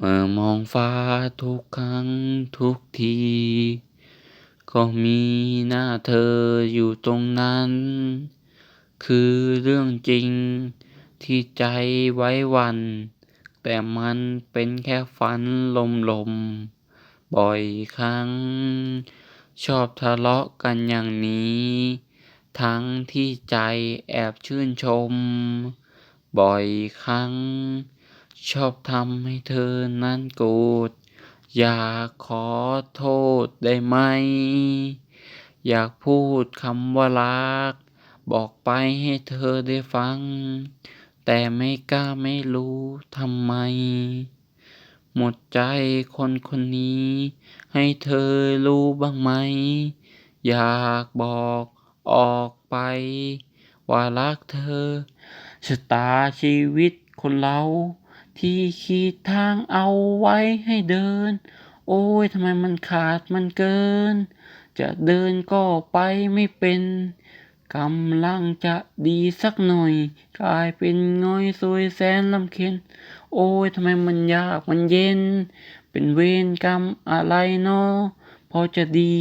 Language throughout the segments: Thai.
เมื่อมองฟ้าทุกครั้งทุกที ก็มีหน้าเธออยู่ตรงนั้น คือเรื่องจริงที่ใจไว้วัน แต่มันเป็นแค่ฝันลมลมๆบ่อยครั้ง ชอบทะเลาะกันอย่างนี้ ทั้งที่ใจแอบชื่นชม บ่อยครั้ง ชอบทำให้เธอนั้นโกรธอยากขอโทษได้ไหม อยากพูดคำว่ารัก บอกไปให้เธอได้ฟัง แต่ไม่กล้าไม่รู้ทำไม หมดใจคนคนนี้ ให้เธอรู้บ้างไหม อยากบอกออกไป ว่ารักเธอชะตาชีวิตคนเรา ที่ขีดทางเอาไว้ให้เดิน โอ้ยทำไมมันขาดมันเกิน จะเดินก็ไปไม่เป็นกำลังจะดีสักหน่อย กลายเป็นง่อยซวยแสนลำเค็ญโอ้ยทำไมมันยากมันเย็น เป็นเวรกรรมอะไรเนาะพอจะดี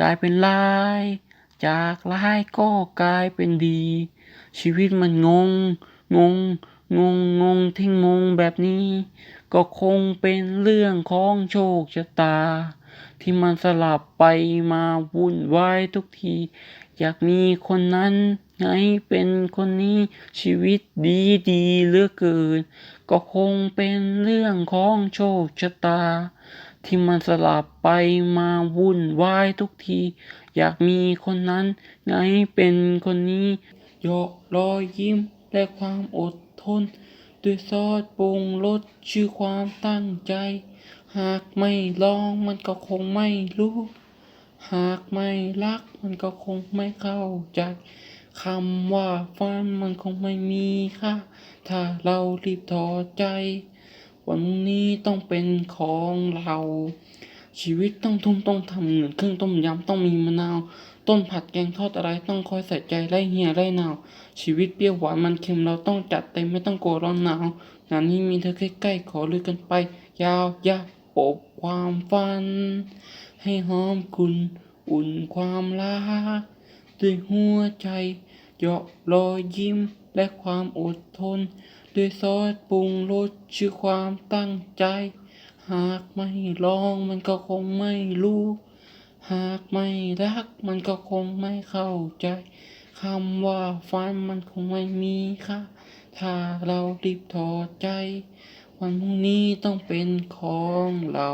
กลายเป็นร้าย จากร้ายก็กลายเป็นดี ชีวิตมันงง งง งงงงที่งงแบบนี้ ก็คงเป็นเรื่องของโชคชะตา ที่มันสลับไปมาวุ่นวายทุกที อยากมีคนนั้นไงเป็นคนนี้ชีวิตดีดีเหลือเกิน ก็คงเป็นเรื่องของโชคชะตา ที่มันสลับไปมาวุ่นวายทุกที อยากมีคนนั้นไงเป็นคนนี้หยอกรอยยิ้ม และความอดทน ด้วยซอสปรุงรสชื่อความตั้งใจ หากไม่ลองมันก็คงไม่รู้ หากไม่รักมันก็คงไม่เข้าใจคำว่าฝันมันคงไม่มีค่าถ้าเรารีบถอดใจ วันนี้ต้องเป็นของเรา ชีวิตต้องทุ่มต้องทำเหมือนเครื่องต้มยำต้องมีมะนาว ต้นผัดแกงทอดอะไรต้องคอยใส่ใจไล่เหี่ยไล่หนาว ชีวิตเปรี้ยวหวานมันเค็มเราต้องจัดเต็มไม่ต้องกลัวร้อนหนาวงานนี้มีเธอใกล้ๆขอลือกันไป ยาวยาวโอบความฝัน ให้หอมกุนอุ่นความรักด้วยหัวใจเหยาะรอยยิ้มและความอดทน ด้วยซอสปรุงรสชื่อความตั้งใจ หากไม่ลองมันก็คงไม่รู้ หากไม่รักมันก็คงไม่เข้าใจคำว่าฝันมันคงไม่มีค่าถ้าเรารีบถอดใจ วันพรุ่งนี้ต้องเป็นของเรา